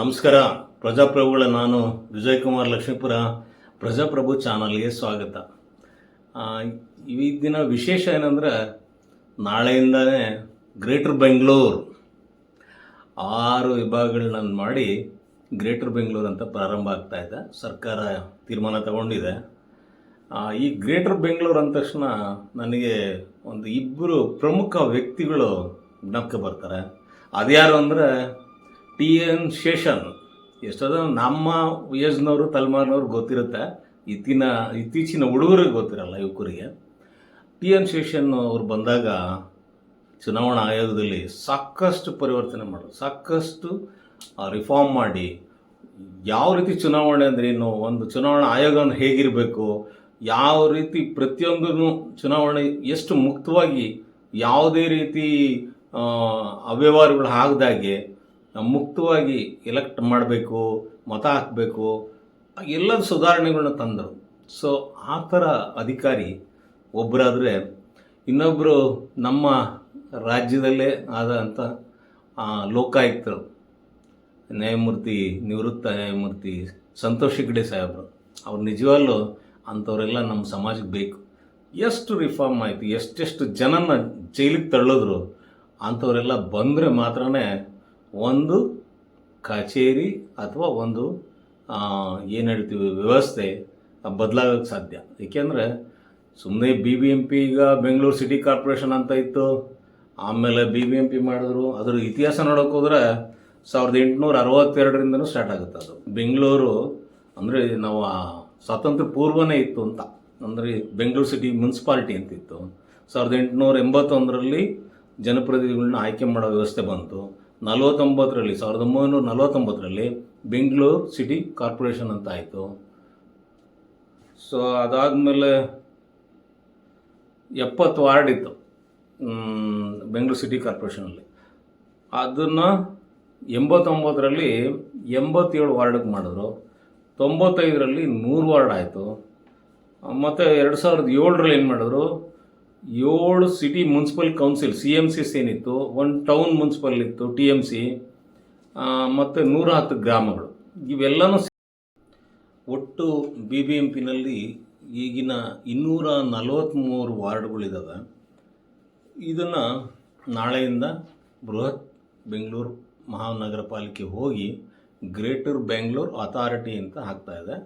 ನಮಸ್ಕಾರ. ಪ್ರಜಾಪ್ರಭುಗಳ ನಾನು ವಿಜಯ್ ಕುಮಾರ್ ಲಕ್ಷ್ಮೀಪುರ, ಪ್ರಜಾಪ್ರಭು ಚಾನಲ್ಗೆ ಸ್ವಾಗತ. ಈ ದಿನ ವಿಶೇಷ ಏನಂದ್ರೆ, ನಾಳೆಯಿಂದನೇ ಗ್ರೇಟರ್ ಬೆಂಗಳೂರು. ಆರು ವಿಭಾಗಗಳನ್ನ ಮಾಡಿ ಗ್ರೇಟರ್ ಬೆಂಗಳೂರು ಅಂತ ಪ್ರಾರಂಭ ಆಗ್ತಾ ಇದೆ. ಸರ್ಕಾರ ತೀರ್ಮಾನ ತಗೊಂಡಿದೆ. ಈ ಗ್ರೇಟರ್ ಬೆಂಗಳೂರು ಅಂದ ತಕ್ಷಣ ನನಗೆ ಒಂದು ಇಬ್ಬರು ಪ್ರಮುಖ ವ್ಯಕ್ತಿಗಳು ಜ್ಞಾಪಕ ಬರ್ತಾರೆ. ಅದ್ಯಾರು ಅಂದರೆ ಟಿ ಎನ್ ಶೇಷನ್. ಎಷ್ಟದ ನಮ್ಮ ಏಜ್ನವರು ತಲೆಮಾರಿನವ್ರು ಗೊತ್ತಿರುತ್ತೆ. ಇತ್ತಿನ, ಇತ್ತೀಚಿನ ಹುಡುಗರಿಗೆ ಗೊತ್ತಿರಲ್ಲ ಯುವಕರಿಗೆ. ಟಿ ಎನ್ ಶೇಷನ್ ಅವ್ರು ಬಂದಾಗ ಚುನಾವಣಾ ಆಯೋಗದಲ್ಲಿ ಸಾಕಷ್ಟು ಪರಿವರ್ತನೆ ಮಾಡೋದು ಸಾಕಷ್ಟು ರಿಫಾರ್ಮ್ ಮಾಡಿ ಯಾವ ರೀತಿ ಚುನಾವಣೆ ಅಂದ್ರೇನು ಒಂದು ಚುನಾವಣಾ ಆಯೋಗವನ್ನು ಹೇಗಿರಬೇಕು, ಯಾವ ರೀತಿ ಪ್ರತಿಯೊಂದೂ ಚುನಾವಣೆ ಎಷ್ಟು ಮುಕ್ತವಾಗಿ, ಯಾವುದೇ ರೀತಿ ಅವ್ಯವಹಾರಗಳು ಆಗದಾಗೆ ಮುಕ್ತವಾಗಿ ಎಲೆಕ್ಟ್ ಮಾಡಬೇಕು, ಮತ ಹಾಕಬೇಕು ಎಲ್ಲ ಸುಧಾರಣೆಗಳನ್ನ ತಂದರು. ಸೊ ಆ ಥರ ಅಧಿಕಾರಿ ಒಬ್ಬರಾದರೆ ಇನ್ನೊಬ್ಬರು ನಮ್ಮ ರಾಜ್ಯದಲ್ಲೇ ಆದಂಥ ಲೋಕಾಯುಕ್ತರು. ನ್ಯಾಯಮೂರ್ತಿ, ನಿವೃತ್ತ ನ್ಯಾಯಮೂರ್ತಿ ಸಂತೋಷ್ ಹೆಗ್ಡೆ ಸಾಹೇಬರು. ಅವ್ರು ನಿಜವಾಗ್ಲೂ ಅಂಥವರೆಲ್ಲ ನಮ್ಮ ಸಮಾಜಕ್ಕೆ ಬೇಕು. ಎಷ್ಟು ರಿಫಾರ್ಮ್ ಆಯಿತು, ಎಷ್ಟೆಷ್ಟು ಜನನ ಜೈಲಿಗೆ ತಳ್ಳಿದ್ರು ಅಂಥವರೆಲ್ಲ ಬಂದರೆ ಮಾತ್ರನೇ ಒಂದು ಕಚೇರಿ ಅಥವಾ ಒಂದು ಏನು ಹೇಳ್ತೀವಿ, ವ್ಯವಸ್ಥೆ ಬದಲಾಗೋಕ್ಕೆ ಸಾಧ್ಯ. ಏಕೆಂದರೆ ಸುಮ್ಮನೆ ಬಿ ಬಿ ಎಂ ಪಿ ಈಗ ಬೆಂಗಳೂರು ಸಿಟಿ ಕಾರ್ಪೊರೇಷನ್ ಅಂತ ಇತ್ತು, ಆಮೇಲೆ ಬಿ ಬಿ ಎಂ ಪಿ ಮಾಡಿದ್ರು. ಅದ್ರ ಇತಿಹಾಸ ನೋಡೋಕೆ ಹೋದ್ರೆ ಸಾವಿರದ ಎಂಟುನೂರ ಅರವತ್ತೆರಡರಿಂದನೂ ಸ್ಟಾರ್ಟ್ ಆಗುತ್ತೆ ಅದು. ಬೆಂಗಳೂರು ಅಂದರೆ ನಾವು ಸ್ವಾತಂತ್ರ್ಯ ಪೂರ್ವನೇ ಇತ್ತು ಅಂತ. ಅಂದರೆ ಬೆಂಗಳೂರು ಸಿಟಿ ಮುನ್ಸಿಪಾಲ್ಟಿ ಅಂತಿತ್ತು. ಸಾವಿರದ ಎಂಟುನೂರ ಎಂಬತ್ತೊಂದರಲ್ಲಿ ಜನಪ್ರತಿನಿಧಿಗಳನ್ನ ಆಯ್ಕೆ ಮಾಡೋ ವ್ಯವಸ್ಥೆ ಬಂತು. ನಲವತ್ತೊಂಬತ್ತರಲ್ಲಿ, ಸಾವಿರದ ಒಂಬೈನೂರ ನಲವತ್ತೊಂಬತ್ತರಲ್ಲಿ ಬೆಂಗಳೂರು ಸಿಟಿ ಕಾರ್ಪೊರೇಷನ್ ಅಂತ ಆಯಿತು ಸೊ ಅದಾದಮೇಲೆ ಎಪ್ಪತ್ತು ವಾರ್ಡ್ ಇತ್ತು ಬೆಂಗಳೂರು ಸಿಟಿ ಕಾರ್ಪೊರೇಷನಲ್ಲಿ. ಅದನ್ನು ಎಂಬತ್ತೊಂಬತ್ತರಲ್ಲಿ ಎಂಬತ್ತೇಳು ವಾರ್ಡಿಗೆ ಮಾಡಿದ್ರು. ತೊಂಬತ್ತೈದರಲ್ಲಿ ನೂರು ವಾರ್ಡ್ ಆಯಿತು. ಮತ್ತು ಎರಡು ಸಾವಿರದ ಏಳರಲ್ಲಿ ಏನು ಮಾಡಿದ್ರು? ಏಳು city municipal council C M Cs ಏನಿತ್ತು ಒಂದು ಟೌನ್ ಮುನ್ಸಿಪಲ್ ಇತ್ತು ಟಿ ಎಂ ಸಿ ಮತ್ತು ನೂರ ಹತ್ತು ಗ್ರಾಮಗಳು. ಇವೆಲ್ಲನೂ ಒಟ್ಟು ಬಿ ಬಿ ಎಂ ಪಿನಲ್ಲಿ ಈಗಿನ ಇನ್ನೂರ ನಲವತ್ತ್ಮೂರು ವಾರ್ಡ್ಗಳಿದ್ದಾವೆ ಇದನ್ನು ನಾಳೆಯಿಂದ ಬೃಹತ್ ಬೆಂಗಳೂರು ಮಹಾನಗರ ಪಾಲಿಕೆ ಹೋಗಿ ಗ್ರೇಟರ್ ಬೆಂಗಳೂರು ಅಥಾರಿಟಿ ಅಂತ ಹಾಕ್ತಾ ಇದೆ.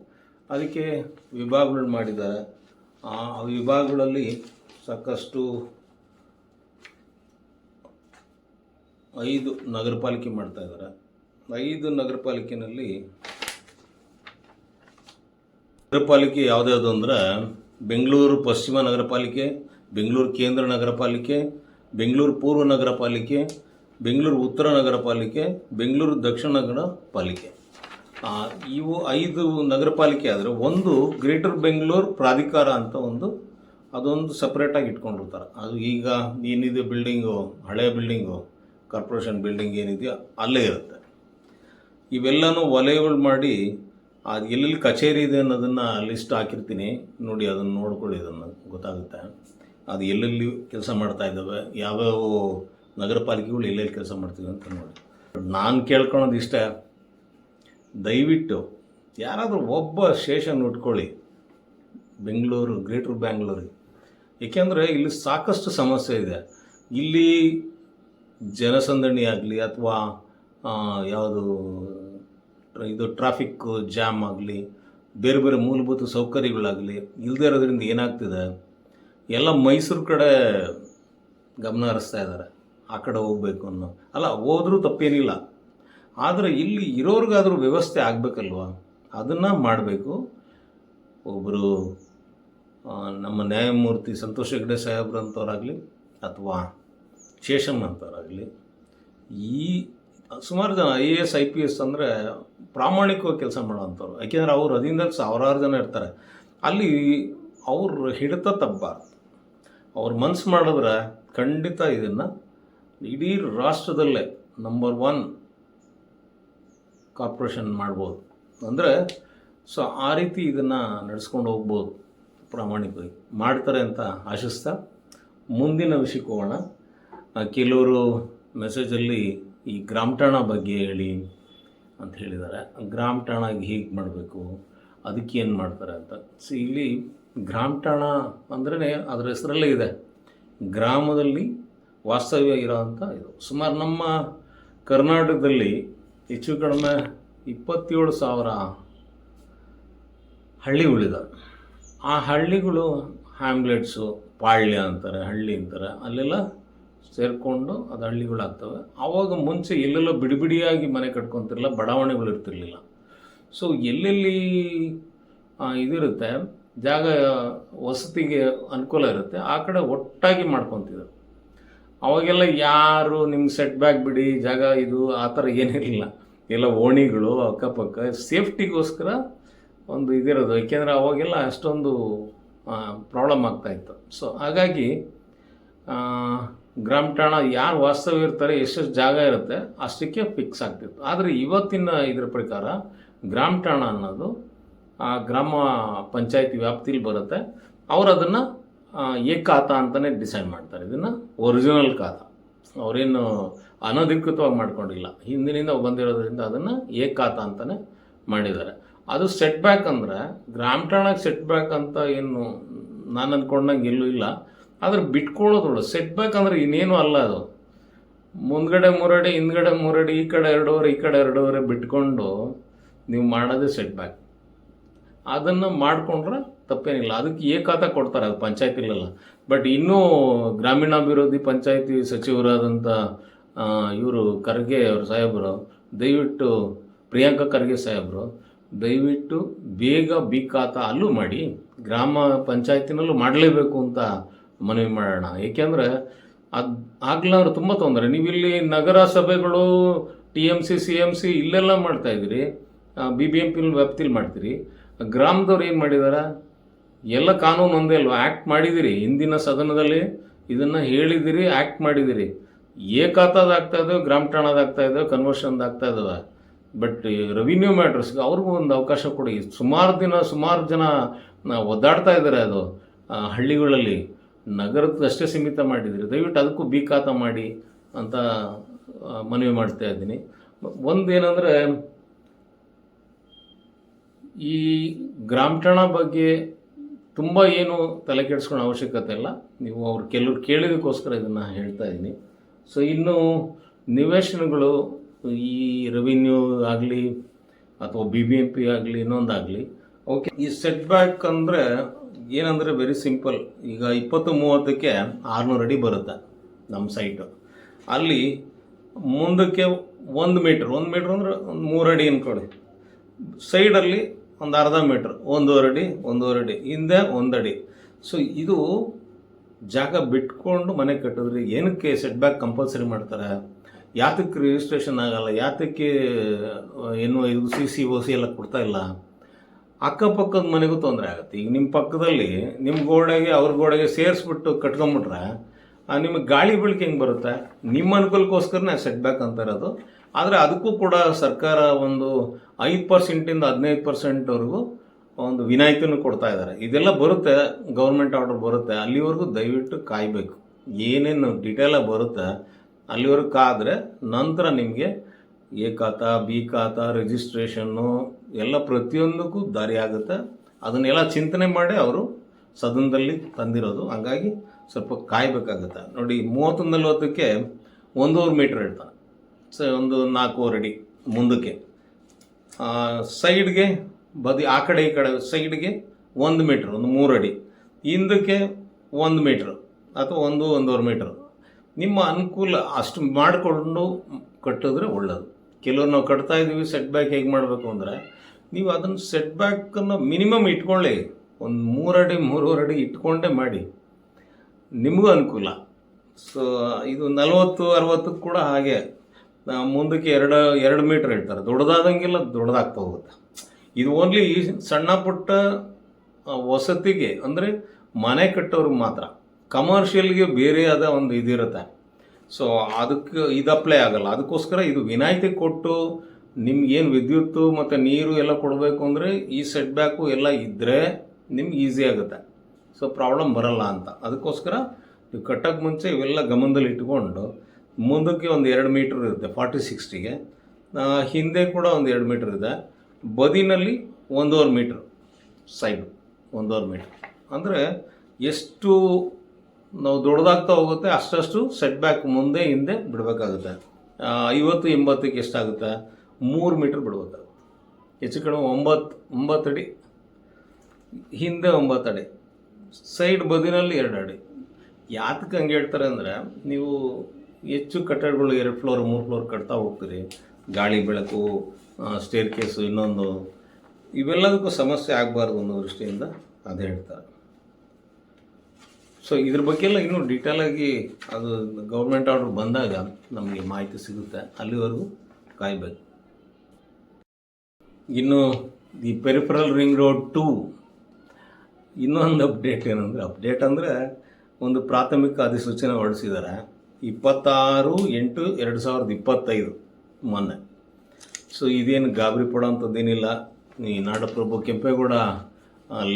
ಅದಕ್ಕೆ ವಿಭಾಗಗಳು ಮಾಡಿದ್ದಾರೆ. ಆ ವಿಭಾಗಗಳಲ್ಲಿ ಸಾಕಷ್ಟು ಐದು ನಗರ ಪಾಲಿಕೆ ಮಾಡ್ತಾ ಇದ್ದಾರೆ. ಐದು ನಗರ ಪಾಲಿಕೆನಲ್ಲಿ ನಗರ ಪಾಲಿಕೆ ಯಾವ್ದ್ಯಾವುದು ಅಂದ್ರೆ ಬೆಂಗಳೂರು ಪಶ್ಚಿಮ ನಗರ ಪಾಲಿಕೆ, ಬೆಂಗಳೂರು ಕೇಂದ್ರ ನಗರ ಪಾಲಿಕೆ, ಬೆಂಗಳೂರು ಪೂರ್ವ ನಗರ ಪಾಲಿಕೆ, ಬೆಂಗಳೂರು ಉತ್ತರ ನಗರ ಪಾಲಿಕೆ, ಬೆಂಗಳೂರು ದಕ್ಷಿಣ ನಗರ ಪಾಲಿಕೆ. ಇವು ಐದು ನಗರ ಪಾಲಿಕೆ ಆದರೆ ಒಂದು ಗ್ರೇಟರ್ ಬೆಂಗಳೂರು ಪ್ರಾಧಿಕಾರ ಅಂತ ಒಂದು ಅದೊಂದು ಸಪ್ರೇಟಾಗಿ ಇಟ್ಕೊಂಡಿರ್ತಾರೆ. ಅದು ಈಗ ಏನಿದೆ ಬಿಲ್ಡಿಂಗು ಹಳೆಯ ಬಿಲ್ಡಿಂಗು ಕಾರ್ಪೊರೇಷನ್ ಬಿಲ್ಡಿಂಗ್ ಏನಿದೆಯೋ ಅಲ್ಲೇ ಇರುತ್ತೆ. ಇವೆಲ್ಲನೂ ವಲಯಗಳು ಮಾಡಿ, ಅದು ಎಲ್ಲೆಲ್ಲಿ ಕಚೇರಿ ಇದೆ ಅನ್ನೋದನ್ನು ಲಿಸ್ಟ್ ಹಾಕಿರ್ತೀನಿ. ನೋಡಿ, ಅದನ್ನು ನೋಡ್ಕೊಳ್ಳಿ ಅದನ್ನು ಗೊತ್ತಾಗುತ್ತೆ. ಅದು ಎಲ್ಲೆಲ್ಲಿ ಕೆಲಸ ಮಾಡ್ತಾ ಇದ್ದಾವೆ, ಯಾವ್ಯಾವ ನಗರ ಪಾಲಿಕೆಗಳು ಎಲ್ಲೆಲ್ಲಿ ಕೆಲಸ ಮಾಡ್ತೀವಿ ಅಂತ ನೋಡಿ. ನಾನು ಕೇಳ್ಕೊಳೋದು ಇಷ್ಟೇ. ದಯವಿಟ್ಟು ಯಾರಾದರೂ ಒಬ್ಬ ಸ್ಟೇಷನ್ ಉಟ್ಕೊಳ್ಳಿ. ಬೆಂಗಳೂರು ಗ್ರೇಟರ್ ಬ್ಯಾಂಗ್ಳೂರಿಗೆ ಏಕೆಂದರೆ ಇಲ್ಲಿ ಸಾಕಷ್ಟು ಸಮಸ್ಯೆ ಇದೆ. ಇಲ್ಲಿ ಜನಸಂದಣಿ ಆಗಲಿ ಅಥವಾ ಯಾವುದು ಇದು ಟ್ರಾಫಿಕ್ ಜಾಮ್ ಆಗಲಿ, ಬೇರೆ ಬೇರೆ ಮೂಲಭೂತ ಸೌಕರ್ಯಗಳಾಗಲಿ ಇಲ್ಲದೇ ಇರೋದ್ರಿಂದ ಏನಾಗ್ತಿದೆ? ಎಲ್ಲ ಮೈಸೂರು ಕಡೆ ಗಮನ ಹರಿಸ್ತಾ ಇದ್ದಾರೆ. ಆ ಕಡೆ ಹೋಗಬೇಕು ಅನ್ನೋ, ಅಲ್ಲ, ಹೋದರೂ ತಪ್ಪೇನಿಲ್ಲ. ಆದರೆ ಇಲ್ಲಿ ಇರೋರಿಗಾದ್ರೂ ವ್ಯವಸ್ಥೆ ಆಗಬೇಕಲ್ವ? ಅದನ್ನು ಮಾಡಬೇಕು. ಒಬ್ಬರು ನಮ್ಮ ನ್ಯಾಯಮೂರ್ತಿ ಸಂತೋಷ್ ಹೆಗ್ಡೆ ಸಾಹೇಬ್ರಂಥವ್ರಾಗಲಿ ಅಥವಾ ಶೇಷನ್ ಅಂತವರಾಗಲಿ, ಈ ಸುಮಾರು ಜನ I A S, I P S ಅಂದರೆ ಪ್ರಾಮಾಣಿಕವಾಗಿ ಕೆಲಸ ಮಾಡೋವಂಥವ್ರು. ಯಾಕೆಂದರೆ ಅವ್ರು ಅದರಿಂದ ಸಾವಿರಾರು ಜನ ಇರ್ತಾರೆ. ಅಲ್ಲಿ ಅವ್ರ ಹಿಡಿತ ತಪ್ಪಬಾರ್ದು ಅವ್ರ ಮನ್ಸು ಮಾಡಿದ್ರೆ ಖಂಡಿತ ಇದನ್ನು ಇಡೀ ರಾಷ್ಟ್ರದಲ್ಲೇ ನಂಬರ್ ಒನ್ ಕಾರ್ಪೊರೇಷನ್ ಮಾಡ್ಬೋದು. ಅಂದರೆ, ಸೊ ಆ ರೀತಿ ಇದನ್ನು ನಡೆಸ್ಕೊಂಡು ಹೋಗ್ಬೋದು. ಪ್ರಾಮಾಣಿಕವಾಗಿ ಮಾಡ್ತಾರೆ ಅಂತ ಆಶಿಸ್ತಾ ಮುಂದಿನ ವಿಷಯಕ್ಕೆ ಹೋಗೋಣ. ಕೆಲವರು ಮೆಸೇಜಲ್ಲಿ ಈ ಗ್ರಾಮಠಾಣ ಬಗ್ಗೆ ಹೇಳಿ ಅಂತ ಹೇಳಿದ್ದಾರೆ. ಗ್ರಾಮ ಠಾಣಾಗಿ ಹೀಗೆ ಮಾಡಬೇಕು, ಅದಕ್ಕೆ ಏನು ಮಾಡ್ತಾರೆ ಅಂತ. ಸೊ ಇಲ್ಲಿ ಗ್ರಾಮ ಠಾಣ ಅಂದ್ರೆ ಅದರ ಹೆಸರಲ್ಲೇ ಇದೆ. ಗ್ರಾಮದಲ್ಲಿ ವಾಸ್ತವ್ಯ ಇರೋವಂಥ ಇದು. ಸುಮಾರು ನಮ್ಮ ಕರ್ನಾಟಕದಲ್ಲಿ ಹೆಚ್ಚು ಕಡಿಮೆ ಇಪ್ಪತ್ತೇಳು ಸಾವಿರ ಹಳ್ಳಿಗಳಿದಾವೆ ಆ ಹಳ್ಳಿಗಳು ಹ್ಯಾಮ್ಲೆಟ್ಸು, ಪಾಳ್ಯ ಅಂತಾರೆ, ಹಳ್ಳಿ ಅಂತಾರೆ, ಅಲ್ಲೆಲ್ಲ ಸೇರಿಕೊಂಡು ಅದು ಹಳ್ಳಿಗಳಾಗ್ತವೆ. ಆವಾಗ ಮುಂಚೆ ಎಲ್ಲೆಲ್ಲೋ ಬಿಡಿಬಿಡಿಯಾಗಿ ಮನೆ ಕಟ್ಕೊತಿರಲಿಲ್ಲ ಬಡಾವಣೆಗಳು ಇರ್ತಿರ್ಲಿಲ್ಲ. ಸೊ ಎಲ್ಲೆಲ್ಲಿ ಇದಿರುತ್ತೆ, ಜಾಗ ವಸತಿಗೆ ಅನುಕೂಲ ಇರುತ್ತೆ, ಆ ಕಡೆ ಒಟ್ಟಾಗಿ ಮಾಡ್ಕೊತಿದ್ರು. ಅವಾಗೆಲ್ಲ ಯಾರು ನಿಮ್ಮ ಸೆಟ್ ಬ್ಯಾಕ್ ಬಿಡಿ, ಜಾಗ ಇದು, ಆ ಥರ ಏನಿರಲಿಲ್ಲ. ಎಲ್ಲ ಓಣಿಗಳು, ಅಕ್ಕಪಕ್ಕ, ಸೇಫ್ಟಿಗೋಸ್ಕರ ಒಂದು ಇದಿರೋದು. ಏಕೆಂದರೆ ಅವಾಗೆಲ್ಲ ಅಷ್ಟೊಂದು ಪ್ರಾಬ್ಲಮ್ ಆಗ್ತಾಯಿತ್ತು ಸೊ ಹಾಗಾಗಿ ಗ್ರಾಮ ಠಾಣ ಯಾರು ವಾಸ್ತವ್ಯ ಇರ್ತಾರೆ, ಎಷ್ಟೆಷ್ಟು ಜಾಗ ಇರುತ್ತೆ, ಅಷ್ಟಕ್ಕೆ ಫಿಕ್ಸ್ ಆಗ್ತಿತ್ತು. ಆದರೆ ಇವತ್ತಿನ ಇದ್ರ ಪ್ರಕಾರ ಗ್ರಾಮ ಠಾಣ ಅನ್ನೋದು, ಆ, ಗ್ರಾಮ ಪಂಚಾಯತಿ ವ್ಯಾಪ್ತಿಲಿ ಬರುತ್ತೆ. ಅವರು ಅದನ್ನು ಏ ಖಾತ ಅಂತಲೇ ಡಿಸೈಡ್ ಮಾಡ್ತಾರೆ. ಇದನ್ನು ಒರಿಜಿನಲ್ ಖಾತ ಅವರೇನು ಅನಧಿಕೃತವಾಗಿ ಮಾಡ್ಕೊಂಡಿಲ್ಲ. ಹಿಂದಿನಿಂದ ಬಂದಿರೋದ್ರಿಂದ ಅದನ್ನು ಏ ಖಾತ ಅಂತಲೇ ಮಾಡಿದ್ದಾರೆ. ಅದು ಸೆಟ್ ಬ್ಯಾಕ್ ಅಂದರೆ, ಗ್ರಾಮ ಸೆಟ್ ಬ್ಯಾಕ್ ಅಂತ ಏನು ನಾನು ಅಂದ್ಕೊಂಡಂಗೆ ಎಲ್ಲೂ ಇಲ್ಲ. ಆದ್ರೆ ಬಿಟ್ಕೊಳ್ಳೋದು ಸೆಟ್ ಬ್ಯಾಕ್ ಅಂದರೆ ಇನ್ನೇನು ಅಲ್ಲ ಅದು. ಮುಂದ್ಗಡೆ ಮೂರಡಿ, ಹಿಂದ್ಗಡೆ ಮೂರಡಿ, ಈ ಕಡೆ ಎರಡೂವರೆ, ಈ ಕಡೆ ಎರಡೂವರೆ ಬಿಟ್ಕೊಂಡು ನೀವು ಮಾಡೋದೇ ಸೆಟ್ ಬ್ಯಾಕ್ ಅದನ್ನು ಮಾಡಿಕೊಂಡ್ರೆ ತಪ್ಪೇನಿಲ್ಲ. ಅದಕ್ಕೆ ಏಕಾತ ಕೊಡ್ತಾರೆ ಅದು ಪಂಚಾಯತಿಲೆಲ್ಲ. ಬಟ್ ಇನ್ನೂ ಗ್ರಾಮೀಣಾಭಿವೃದ್ಧಿ ಪಂಚಾಯತಿ ಸಚಿವರಾದಂಥ ಇವರು ಖರ್ಗೆ ಅವರು ಸಾಹೇಬರು, ದಯವಿಟ್ಟು ಪ್ರಿಯಾಂಕಾ ಖರ್ಗೆ ಸಾಹೇಬರು ದಯವಿಟ್ಟು ಬೇಗ ಬಿಕ್ಕಾತ ಅಲ್ಲೂ ಮಾಡಿ, ಗ್ರಾಮ ಪಂಚಾಯತಿನಲ್ಲೂ ಮಾಡಲೇಬೇಕು ಅಂತ ಮನವಿ ಮಾಡೋಣ. ಏಕೆಂದರೆ ಅದು ಆಗ್ಲಾದ್ರೆ ತುಂಬ ತೊಂದರೆ. ನೀವು ಇಲ್ಲಿ ನಗರ ಸಭೆಗಳು T M C C M C ಇಲ್ಲೆಲ್ಲ ಮಾಡ್ತಾಯಿದ್ರಿ ಬಿ ಬಿ ಎಂ ಪಿ ವ್ಯಾಪ್ತಿಲಿ ಮಾಡ್ತೀರಿ. ಗ್ರಾಮದವ್ರು ಏನು ಮಾಡಿದಾರೆ? ಎಲ್ಲ ಕಾನೂನು ಒಂದೇ ಅಲ್ವಾ? ಆ್ಯಕ್ಟ್ ಮಾಡಿದಿರಿ. ಹಿಂದಿನ ಸದನದಲ್ಲಿ ಇದನ್ನು ಹೇಳಿದಿರಿ ಆ್ಯಕ್ಟ್ ಮಾಡಿದಿರಿ. ಆಗ್ತಾ ಇದ್ದಾವೆ ಗ್ರಾಮ ಠಾಣದಾಗ್ತಾ ಇದ್ದಾವೆ ಕನ್ವರ್ಷನ್ದಾಗ್ತಾ ಇದ್ದಾವೆ ಬಟ್ ರೆವಿನ್ಯೂ ಮ್ಯಾಟ್ರಸ್ಗೆ ಅವ್ರಿಗೂ ಒಂದು ಅವಕಾಶ ಕೊಡಿ. ಸುಮಾರು ದಿನ, ಸುಮಾರು ಜನ ಒದ್ದಾಡ್ತಾ ಇದ್ದಾರೆ ಅದು ಹಳ್ಳಿಗಳಲ್ಲಿ. ನಗರಕ್ಕೆ ಅಷ್ಟೇ ಸೀಮಿತ ಮಾಡಿದಿರಿ ದಯವಿಟ್ಟು ಅದಕ್ಕೂ ಬಿ ಖಾತಾ ಮಾಡಿ ಅಂತ ಮನವಿ ಮಾಡ್ತಾ ಇದ್ದೀನಿ. ಒಂದು ಏನಂದರೆ ಈ ಗ್ರಾಮಠಣ ಬಗ್ಗೆ ತುಂಬ ಏನು ತಲೆ ಕೆಡಿಸ್ಕೊಳ್ಳೋ ಅವಶ್ಯಕತೆ ಇಲ್ಲ. ನೀವು ಅವ್ರು ಕೆಲವ್ರು ಕೇಳಿದಕ್ಕೋಸ್ಕರ ಇದನ್ನು ಹೇಳ್ತಾ ಇದ್ದೀನಿ. ಸೊ ಇನ್ನು ನಿವೇಶನಗಳು ಈ ರೆವಿನ್ಯೂ ಆಗಲಿ ಅಥವಾ ಬಿ ಬಿ ಎಂ ಪಿ ಆಗಲಿ ಇನ್ನೊಂದಾಗಲಿ ಓಕೆ ಈ ಸೆಟ್ ಬ್ಯಾಕ್ ಅಂದರೆ ಏನಂದರೆ ವೆರಿ ಸಿಂಪಲ್ ಈಗ ಇಪ್ಪತ್ತು ಮೂವತ್ತಕ್ಕೆ ಆರುನೂರು ಅಡಿ ಬರುತ್ತೆ ನಮ್ಮ ಸೈಟು ಅಲ್ಲಿ ಮುಂದಕ್ಕೆ ಒಂದು ಮೀಟ್ರ್ ಒಂದು ಮೀಟ್ರ್ ಅಂದರೆ ಒಂದು ಮೂರು ಅಡಿ ಅಂದ್ಕೊಳ್ಳಿ ಸೈಡಲ್ಲಿ ಒಂದು ಅರ್ಧ ಮೀಟ್ರ್ ಒಂದೂವರೆ ಅಡಿ ಒಂದೂವರೆ ಅಡಿ, ಹಿಂದೆ ಒಂದು ಅಡಿ. ಸೊ ಇದು ಜಾಗ ಬಿಟ್ಕೊಂಡು ಮನೆ ಕಟ್ಟಿದ್ರೆ ಏನಕ್ಕೆ ಸೆಟ್ ಬ್ಯಾಕ್ ಕಂಪಲ್ಸರಿ ಮಾಡ್ತಾರೆ? ಯಾತಕ್ಕೆ ರಿಜಿಸ್ಟ್ರೇಷನ್ ಆಗಲ್ಲ, ಯಾತಕ್ಕೆ ಏನು ಇದು ಸಿ ಸಿ ಓ ಸಿ ಎಲ್ಲ ಕೊಡ್ತಾ ಇಲ್ಲ? ಅಕ್ಕಪಕ್ಕದ ಮನೆಗೂ ತೊಂದರೆ ಆಗುತ್ತೆ. ಈಗ ನಿಮ್ಮ ಪಕ್ಕದಲ್ಲಿ ನಿಮ್ಮ ಗೋಡೆಗೆ, ಅವ್ರ ಗೋಡೆಗೆ ಸೇರಿಸ್ಬಿಟ್ಟು ಕಟ್ಕೊಂಬಿಟ್ರೆ ನಿಮಗೆ ಗಾಳಿ ಬೆಳಕು ಹೆಂಗೆ ಬರುತ್ತೆ? ನಿಮ್ಮ ಅನುಕೂಲಕ್ಕೋಸ್ಕರನೇ ಸೆಟ್ ಬ್ಯಾಕ್ ಅಂತ ಇರೋದು. ಆದರೆ ಅದಕ್ಕೂ ಕೂಡ ಸರ್ಕಾರ ಒಂದು ಐದು ಪರ್ಸೆಂಟಿಂದ ಹದಿನೈದು ಪರ್ಸೆಂಟ್ವರೆಗೂ ಒಂದು ವಿನಾಯಿತಿನೂ ಕೊಡ್ತಾ ಇದ್ದಾರೆ. ಇದೆಲ್ಲ ಬರುತ್ತೆ ಗೌರ್ಮೆಂಟ್ ಆರ್ಡರ್ ಬರುತ್ತೆ. ಅಲ್ಲಿವರೆಗೂ ದಯವಿಟ್ಟು ಕಾಯಬೇಕು. ಏನೇನು ಡಿಟೇಲಾಗಿ ಬರುತ್ತೆ ಅಲ್ಲಿವರೆಗೂ ಕಾದರೆ ನಂತರ ನಿಮಗೆ ಎ ಖಾತ, ಬಿ ಖಾತ ರಿಜಿಸ್ಟ್ರೇಷನ್ನು ಎಲ್ಲ ಪ್ರತಿಯೊಂದಕ್ಕೂ ದಾರಿ ಆಗುತ್ತೆ. ಅದನ್ನೆಲ್ಲ ಚಿಂತನೆ ಮಾಡಿ ಅವರು ಸದನದಲ್ಲಿ ತಂದಿರೋದು. ಹಾಗಾಗಿ ಸ್ವಲ್ಪ ಕಾಯಬೇಕಾಗುತ್ತೆ. ನೋಡಿ ಮೂವತ್ತು ನಲ್ವತ್ತಕ್ಕೆ ಒಂದೂವರೆ ಮೀಟ್ರ್ ಇಡ್ತಾನೆ ಸೊ ಒಂದು ನಾಲ್ಕೂವರೆ ಅಡಿ ಮುಂದಕ್ಕೆ. ಸೈಡ್ಗೆ ಬದಿ, ಆ ಕಡೆ, ಈ ಕಡೆ ಸೈಡ್ಗೆ ಒಂದು ಮೀಟ್ರ್ ಒಂದು ಮೂರು ಅಡಿ. ಹಿಂದಕ್ಕೆ ಒಂದು ಮೀಟ್ರ್ ಅಥವಾ ಒಂದು, ಒಂದೂವರೆ ಮೀಟ್ರ್ ನಿಮ್ಮ ಅನುಕೂಲ ಅಷ್ಟು ಮಾಡಿಕೊಂಡು ಕಟ್ಟಿದ್ರೆ ಒಳ್ಳೆಯದು ಕೆಲವ್ರು ನಾವು ಕಟ್ತಾ ಇದ್ದೀವಿ ಸೆಟ್ ಬ್ಯಾಕ್ ಹೇಗೆ ಮಾಡಬೇಕು ಅಂದರೆ, ನೀವು ಅದನ್ನು ಸೆಟ್ ಬ್ಯಾಕನ್ನು ಮಿನಿಮಮ್ ಇಟ್ಕೊಳ್ಳಿ. ಒಂದು ಮೂರಡಿ ಮೂರುವರೆ ಅಡಿ ಇಟ್ಕೊಂಡೇ ಮಾಡಿ. ನಿಮಗೂ ಅನುಕೂಲ. ಸೊ ಇದು ನಲವತ್ತು ಅರವತ್ತಕ್ಕೆ ಕೂಡ ಹಾಗೆ ಮುಂದಕ್ಕೆ ಎರಡು ಎರಡು ಮೀಟ್ರ್ ಇಡ್ತಾರೆ. ದೊಡ್ಡದಾದಂಗೆಲ್ಲ, ದೊಡ್ಡದಾಗ್ತಾ ಹೋಗುತ್ತೆ. ಇದು ಓನ್ಲಿ ಸಣ್ಣ ಪುಟ್ಟ ವಸತಿಗೆ, ಅಂದರೆ ಮನೆ ಕಟ್ಟೋರಿಗೆ ಮಾತ್ರ. ಕಮರ್ಷಿಯಲ್ಗೆ ಆದ ಒಂದು ಇದಿರುತ್ತೆ. ಸೊ ಅದಕ್ಕೆ ಇದು ಅಪ್ಲೈ ಆಗಲ್ಲ. ಅದಕ್ಕೋಸ್ಕರ ಇದು ವಿನಾಯಿತಿ ಕೊಟ್ಟು ನಿಮ್ಗೇನು ವಿದ್ಯುತ್ತು ಮತ್ತು ನೀರು ಎಲ್ಲ ಕೊಡಬೇಕು ಅಂದರೆ ಈ ಸೆಟ್ ಬ್ಯಾಕು ಎಲ್ಲ ಇದ್ದರೆ ನಿಮ್ಗೆ ಈಸಿ ಆಗುತ್ತೆ. ಸೊ ಪ್ರಾಬ್ಲಮ್ ಬರಲ್ಲ ಅಂತ. ಅದಕ್ಕೋಸ್ಕರ ನೀವು ಕಟ್ಟೋಕ್ಕೆ ಮುಂಚೆ ಇವೆಲ್ಲ ಗಮನದಲ್ಲಿ ಇಟ್ಕೊಂಡು ಮುಂದಕ್ಕೆ ಒಂದು ಎರಡು ಮೀಟ್ರ್ ಇರುತ್ತೆ ಫಾರ್ಟಿ ಸಿಕ್ಸ್ಟಿಗೆ ಹಿಂದೆ ಕೂಡ ಒಂದು ಎರಡು ಮೀಟ್ರ್ ಇದೆ. ಬದಿನಲ್ಲಿ ಒಂದೂವರೆ ಮೀಟ್ರ್ ಸೈಡು ಒಂದೂವರೆ ಮೀಟ್ರ್ ಅಂದರೆ ಎಷ್ಟು ನಾವು ದೊಡ್ಡದಾಗ್ತಾ ಹೋಗುತ್ತೆ ಅಷ್ಟಷ್ಟು ಸೆಟ್ ಬ್ಯಾಕ್ ಮುಂದೆ, ಹಿಂದೆ ಬಿಡಬೇಕಾಗುತ್ತೆ. ಐವತ್ತು, ಎಂಬತ್ತಕ್ಕೆ ಎಷ್ಟಾಗುತ್ತೆ? ಮೂರು ಮೀಟ್ರ್ ಬಿಡಬೇಕಾಗುತ್ತೆ. ಹೆಚ್ಚು ಕಡಿಮೆ ಒಂಬತ್ತು ಒಂಬತ್ತು ಅಡಿ, ಹಿಂದೆ ಒಂಬತ್ತು ಅಡಿ ಸೈಡ್ ಬದಿನಲ್ಲಿ ಎರಡು ಅಡಿ. ಯಾತಕ್ಕೆ ಹಂಗೆ ಹೇಳ್ತಾರೆ ಅಂದರೆ, ನೀವು ಹೆಚ್ಚು ಕಟ್ಟಡಗಳು ಎರಡು ಫ್ಲೋರ್ ಮೂರು ಫ್ಲೋರ್ ಕಟ್ತಾ ಹೋಗ್ತೀರಿ, ಗಾಳಿ ಬೆಳಕು ಸ್ಟೇರ್ ಕೇಸು ಇನ್ನೊಂದು, ಇವೆಲ್ಲದಕ್ಕೂ ಸಮಸ್ಯೆ ಆಗಬಾರ್ದು ಅನ್ನೋ ದೃಷ್ಟಿಯಿಂದ ಅದು ಹೇಳ್ತಾರೆ. ಸೊ ಇದ್ರ ಬಗ್ಗೆ ಎಲ್ಲ ಇನ್ನೂ ಆಗಿ ಅದು ಗೌರ್ಮೆಂಟ್ ಆರ್ಡರ್ ಬಂದಾಗ ನಮಗೆ ಮಾಹಿತಿ ಸಿಗುತ್ತೆ. ಅಲ್ಲಿವರೆಗೂ ಕಾಯಬೇಕು ಇನ್ನು ಈ ಪೆರಿಫರಲ್ ರಿಂಗ್ ರೋಡ್ ಟೂ ಇನ್ನೊಂದು ಅಪ್ಡೇಟ್ ಏನಂದರೆ ಅಪ್ಡೇಟ್ ಅಂದರೆ ಒಂದು ಪ್ರಾಥಮಿಕ ಅಧಿಸೂಚನೆ ಹೊರಡಿಸಿದ್ದಾರೆ. ಇಪ್ಪತ್ತಾರು ಎಂಟು ಎರಡು ಸಾವಿರದ ಇಪ್ಪತ್ತೈದು ಮೊನ್ನೆ. ಸೊ ಇದೇನು ಗಾಬರಿ ಪಡೋವಂಥದ್ದೇನಿಲ್ಲ ಈ ನಾಡಪ್ರಭು ಕೆಂಪೇಗೌಡ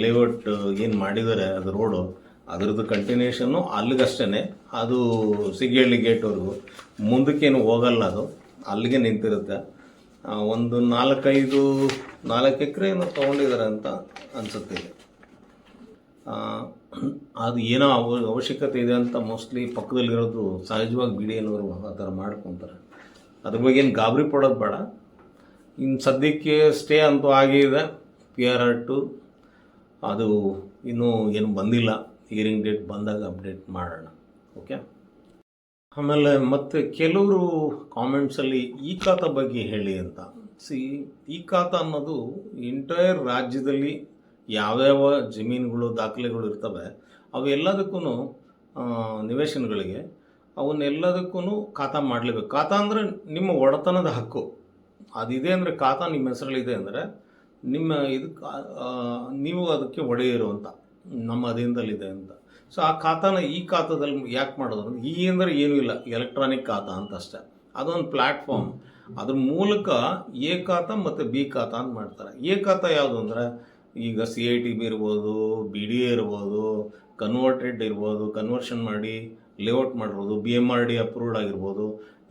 ಲೇಔಟ್ ಏನು ಮಾಡಿದ್ದಾರೆ, ಅದು ರೋಡು ಅದರದ್ದು ಕಂಟಿನ್ಯೂಷನ್ನು ಅಲ್ಲಿಗಷ್ಟೇ ಅದು ಸಿಗೇಳ್ಳಿ ಗೇಟ್ವರೆಗೂ ಮುಂದಕ್ಕೇನು ಹೋಗಲ್ಲ ಅದು. ಅಲ್ಲಿಗೆ ನಿಂತಿರುತ್ತೆ. ಒಂದು ನಾಲ್ಕೈದು, ನಾಲ್ಕು ಎಕರೆ ಏನೋ ತೊಗೊಂಡಿದ್ದಾರೆ ಅಂತ ಅನಿಸುತ್ತೆ ಅದು ಏನೋ ಅವ, ಅವಶ್ಯಕತೆ ಇದೆ ಅಂತ ಮೋಸ್ಟ್ಲಿ ಪಕ್ಕದಲ್ಲಿರೋದು ಸಹಜವಾಗಿ ಬಿಡಿ ಅನ್ನೋರು ಆ ಥರ ಮಾಡ್ಕೊತಾರೆ. ಅದ್ರ ಬಗ್ಗೆ ಏನು ಗಾಬರಿ ಪಡೋದು ಬೇಡ. ಇನ್ನು ಸದ್ಯಕ್ಕೆ ಸ್ಟೇ ಅಂತೂ ಆಗಿದೆ. ಪಿ ಆರ್ ಆರ್ ಟು ಅದು ಇನ್ನೂ ಏನು ಬಂದಿಲ್ಲ. ಹಿಯರಿಂಗ್ ಡೇಟ್ ಬಂದಾಗ ಅಪ್ಡೇಟ್ ಮಾಡೋಣ ಓಕೆ ಆಮೇಲೆ ಮತ್ತೆ ಕೆಲವರು ಕಾಮೆಂಟ್ಸಲ್ಲಿ ಈ ಖಾತ ಬಗ್ಗೆ ಹೇಳಿ ಅಂತ. ಸಿ ಈ ಖಾತ ಅನ್ನೋದು ಇಂಟೈರ್ ರಾಜ್ಯದಲ್ಲಿ ಯಾವ್ಯಾವ ಜಮೀನುಗಳು, ದಾಖಲೆಗಳು ಇರ್ತವೆ ಅವೆಲ್ಲದಕ್ಕೂ ನಿವೇಶನಗಳಿಗೆ ಅವನ್ನೆಲ್ಲದಕ್ಕೂ ಖಾತ ಮಾಡಲೇಬೇಕು. ಖಾತ ಅಂದರೆ ನಿಮ್ಮ ಒಡೆತನದ ಹಕ್ಕು. ಅದಿದೆ ಅಂದರೆ ಖಾತ ನಿಮ್ಮ ಹೆಸರಲ್ಲಿದೆ ಅಂದರೆ ನಿಮ್ಮ ಇದಕ್ಕೆ ನೀವು ಅದಕ್ಕೆ ಒಡೆಯಿರುವಂಥ ನಮ್ಮ ಅಧೀನದಲ್ಲಿದೆ ಅಂತ. ಸೊ ಆ ಖಾತಾನ ಈ ಖಾತಾದಲ್ಲಿ ಯಾಕೆ ಮಾಡೋದು? ಈ ಅಂದರೆ ಏನೂ ಇಲ್ಲ. ಎಲೆಕ್ಟ್ರಾನಿಕ್ ಖಾತಾ ಅಂತ ಅಷ್ಟೆ. ಅದೊಂದು ಪ್ಲ್ಯಾಟ್ಫಾರ್ಮ್ ಅದ್ರ ಮೂಲಕ ಎ ಖಾತಾ ಮತ್ತು ಬಿ ಖಾತಾ ಅಂತ ಮಾಡ್ತಾರೆ. ಎ ಖಾತಾ ಯಾವುದು ಅಂದರೆ, ಈಗ ಸಿ ಐ ಟಿ ಬಿ ಇರ್ಬೋದು ಬಿ ಡಿ ಎ ಇರ್ಬೋದು ಕನ್ವರ್ಟೆಡ್ ಇರ್ಬೋದು ಕನ್ವರ್ಷನ್ ಮಾಡಿ ಲೇಔಟ್ ಮಾಡಿರ್ಬೋದು B M R D approved ಆಗಿರ್ಬೋದು,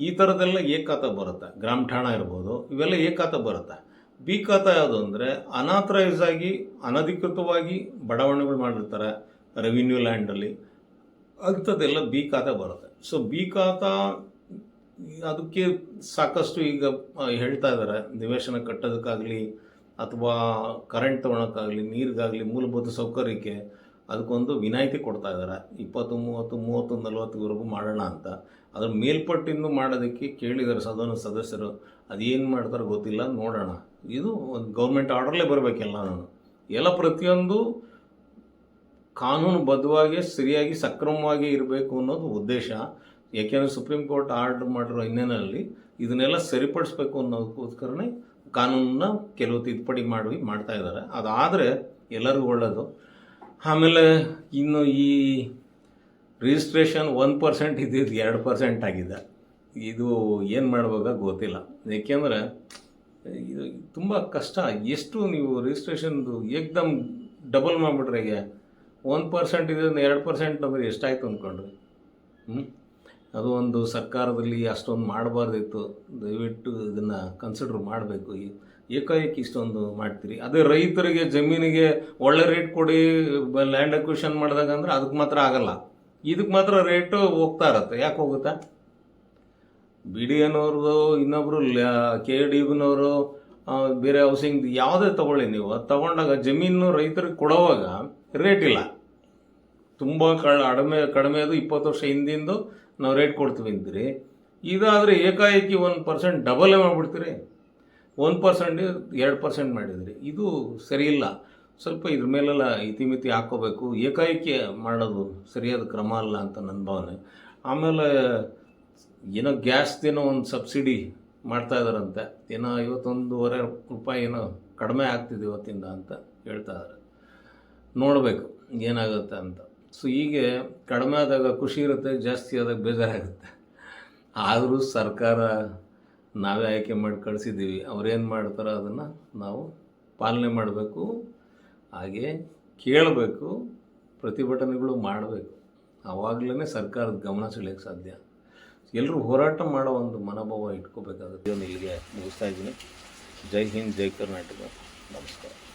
ಈ ಥರದ್ದೆಲ್ಲ ಏಕಾತ ಬರುತ್ತೆ. ಗ್ರಾಮ ಠಾಣ ಇರ್ಬೋದು, ಇವೆಲ್ಲ ಏಕಾತ ಬರುತ್ತೆ. ಬಿ ಖಾತ ಯಾವುದು ಅಂದರೆ ಅನಾಥರೈಸ್ ಆಗಿ, ಅನಧಿಕೃತವಾಗಿ ಬಡಾವಣೆಗಳು ಮಾಡಿರ್ತಾರೆ ರೆವಿನ್ಯೂ ಲ್ಯಾಂಡಲ್ಲಿ. ಅಂಥದ್ದೆಲ್ಲ ಬಿ ಖಾತೆ ಬರುತ್ತೆ. ಸೊ ಬಿ ಖಾತ ಅದಕ್ಕೆ ಸಾಕಷ್ಟು ಈಗ ಹೇಳ್ತಾ ಇದ್ದಾರೆ ನಿವೇಶನ ಕಟ್ಟೋದಕ್ಕಾಗಲಿ ಅಥವಾ ಕರೆಂಟ್ ತೊಗೊಳಕ್ಕಾಗಲಿ, ನೀರಿಗಾಗಲಿ ಮೂಲಭೂತ ಸೌಕರ್ಯಕ್ಕೆ ಅದಕ್ಕೊಂದು ವಿನಾಯಿತಿ ಕೊಡ್ತಾ ಇದ್ದಾರೆ ಇಪ್ಪತ್ತು, ಮೂವತ್ತು ಮೂವತ್ತು, ನಲವತ್ತುವರೆಗೂ ಮಾಡೋಣ ಅಂತ. ಅದ್ರ ಮೇಲ್ಪಟ್ಟಿಂದು ಮಾಡೋದಕ್ಕೆ ಕೇಳಿದ್ದಾರೆ ಸದನ ಸದಸ್ಯರು. ಅದೇನು ಮಾಡ್ತಾರೆ ಗೊತ್ತಿಲ್ಲ, ನೋಡೋಣ. ಇದು ಒಂದು ಗೌರ್ಮೆಂಟ್ ಆರ್ಡರ್ಲೇ ಬರಬೇಕೆಲ್ಲ ನಾನು. ಎಲ್ಲ ಪ್ರತಿಯೊಂದು ಕಾನೂನುಬದ್ಧವಾಗಿ ಸರಿಯಾಗಿ, ಸಕ್ರಮವಾಗಿ ಇರಬೇಕು ಅನ್ನೋದು ಉದ್ದೇಶ. ಯಾಕೆಂದರೆ ಸುಪ್ರೀಂ ಕೋರ್ಟ್ ಆರ್ಡರ್ ಮಾಡಿರೋ ಹಿನ್ನೆಲೆಯಲ್ಲಿ ಇದನ್ನೆಲ್ಲ ಸರಿಪಡಿಸ್ಬೇಕು ಅನ್ನೋದಕ್ಕೋಸ್ಕರನೇ ಕಾನೂನನ್ನ ಕೆಲವು ತಿದ್ದುಪಡಿ ಮಾಡಿ, ಮಾಡ್ತಾ ಇದ್ದಾರೆ. ಅದಾದರೆ ಎಲ್ಲರಿಗೂ ಒಳ್ಳೆಯದು ಆಮೇಲೆ ಇನ್ನು ಈ ರಿಜಿಸ್ಟ್ರೇಷನ್ ಒನ್ ಪರ್ಸೆಂಟ್ ಇದ್ದಿದ್ದು ಎರಡು ಪರ್ಸೆಂಟ್ ಆಗಿದೆ. ಇದು ಏನು ಮಾಡ್ಬೇಕಾ ಗೊತ್ತಿಲ್ಲ. ಏಕೆಂದರೆ ಇದು ತುಂಬ ಕಷ್ಟ. ಎಷ್ಟು ನೀವು ರಿಜಿಸ್ಟ್ರೇಷನ್ದು ಏಕ್ದಮ್ ಡಬಲ್ ಮಾಡಿಬಿಟ್ರೆ ಈಗ ಒನ್ ಪರ್ಸೆಂಟ್ ಇದೆ ಎರಡು ಪರ್ಸೆಂಟ್ ಅಂದರೆ ಎಷ್ಟಾಯ್ತು ಅಂದ್ಕೊಂಡ್ರಿ ಅದು ಒಂದು ಸರ್ಕಾರದಲ್ಲಿ ಅಷ್ಟೊಂದು ಮಾಡಬಾರ್ದಿತ್ತು. ದಯವಿಟ್ಟು ಇದನ್ನು ಕನ್ಸಿಡರ್ ಮಾಡಬೇಕು. ಏಕಾಏಕಿ ಇಷ್ಟೊಂದು ಮಾಡ್ತೀರಿ. ಅದೇ ರೈತರಿಗೆ ಜಮೀನಿಗೆ ಒಳ್ಳೆ ರೇಟ್ ಕೊಡಿ ಲ್ಯಾಂಡ್ ಅಕ್ವಿಷನ್ ಮಾಡಿದಾಗ ಅಂದರೆ ಅದಕ್ಕೆ ಮಾತ್ರ ಆಗಲ್ಲ. ಇದಕ್ಕೆ ಮಾತ್ರ ರೇಟು ಹೋಗ್ತಾ ಇರತ್ತೆ. ಯಾಕೆ ಹೋಗುತ್ತೆ? ಬಿ ಡಿ ಎನವ್ರದ್ದು ಇನ್ನೊಬ್ಬರು ಕೆ ಡಿ ಬಿನವರು ಬೇರೆ ಹೌಸಿಂಗ್ ಯಾವುದೇ ತಗೊಳ್ಳಿ ನೀವು. ತಗೊಂಡಾಗ ಜಮೀನು ರೈತರಿಗೆ ಕೊಡೋವಾಗ ರೇಟ್ ಇಲ್ಲ. ತುಂಬ ಕಡಿಮೆ ಕಡಿಮೆ ಅದು ಇಪ್ಪತ್ತು ವರ್ಷ ಹಿಂದಿಂದು ನಾವು ರೇಟ್ ಕೊಡ್ತೀವಿ ಅಂತೀರಿ. ಇದಾದರೆ ಏಕಾಏಕಿ ಒಂದು ಪರ್ಸೆಂಟ್ ಡಬಲೇ ಮಾಡಿಬಿಡ್ತೀರಿ. ಒನ್ ಪರ್ಸೆಂಟ್ ಎರಡು ಪರ್ಸೆಂಟ್ ಮಾಡಿದ್ರಿ. ಇದು ಸರಿಯಿಲ್ಲ ಸ್ವಲ್ಪ ಇದ್ರ ಮೇಲೆಲ್ಲ ಇತಿಮಿತಿ ಹಾಕ್ಕೋಬೇಕು ಏಕಾಏಕಿ ಮಾಡೋದು ಸರಿಯಾದ ಕ್ರಮ ಅಲ್ಲ ಅಂತ ನನ್ನ ಭಾವನೆ. ಆಮೇಲೆ ಏನೋ ಗ್ಯಾಸ್ದೇನೋ ಒಂದು ಸಬ್ಸಿಡಿ ಮಾಡ್ತಾ ಇದ್ದಾರಂತೆ ಏನೋ ಐವತ್ತೊಂದೂವರೆ ರೂಪಾಯಿ ಏನೋ ಕಡಿಮೆ ಆಗ್ತಿದೆ ಇವತ್ತಿಂದ ಅಂತ ಹೇಳ್ತಾ ಇದ್ದಾರೆ ನೋಡಬೇಕು ಏನಾಗುತ್ತೆ ಅಂತ. ಸೊ ಹೀಗೆ ಕಡಿಮೆ ಆದಾಗ ಖುಷಿ ಇರುತ್ತೆ, ಜಾಸ್ತಿ ಆದಾಗ ಬೇಜಾರಾಗುತ್ತೆ. ಆದರೂ ಸರ್ಕಾರ ನಾವೇ ಆಯ್ಕೆ ಮಾಡಿ ಕಳಿಸಿದ್ದೀವಿ. ಅವ್ರೇನು ಮಾಡ್ತಾರೋ ಅದನ್ನು ನಾವು ಪಾಲನೆ ಮಾಡಬೇಕು. ಹಾಗೆ ಕೇಳಬೇಕು, ಪ್ರತಿಭಟನೆಗಳು ಮಾಡಬೇಕು. ಆವಾಗಲೇ ಸರ್ಕಾರದ ಗಮನ ಸೆಳೆಯೋಕ್ಕೆ ಸಾಧ್ಯ. ಎಲ್ಲರೂ ಹೋರಾಟ ಮಾಡೋ ಒಂದು ಮನೋಭಾವ ಇಟ್ಕೋಬೇಕಾಗುತ್ತೆ. ಇಲ್ಲಿಗೆ ಮುಗಿಸ್ತಾ ಇದ್ದೀನಿ. ಜೈ ಹಿಂದ್ ಜೈ ಕರ್ನಾಟಕ. ನಮಸ್ಕಾರ.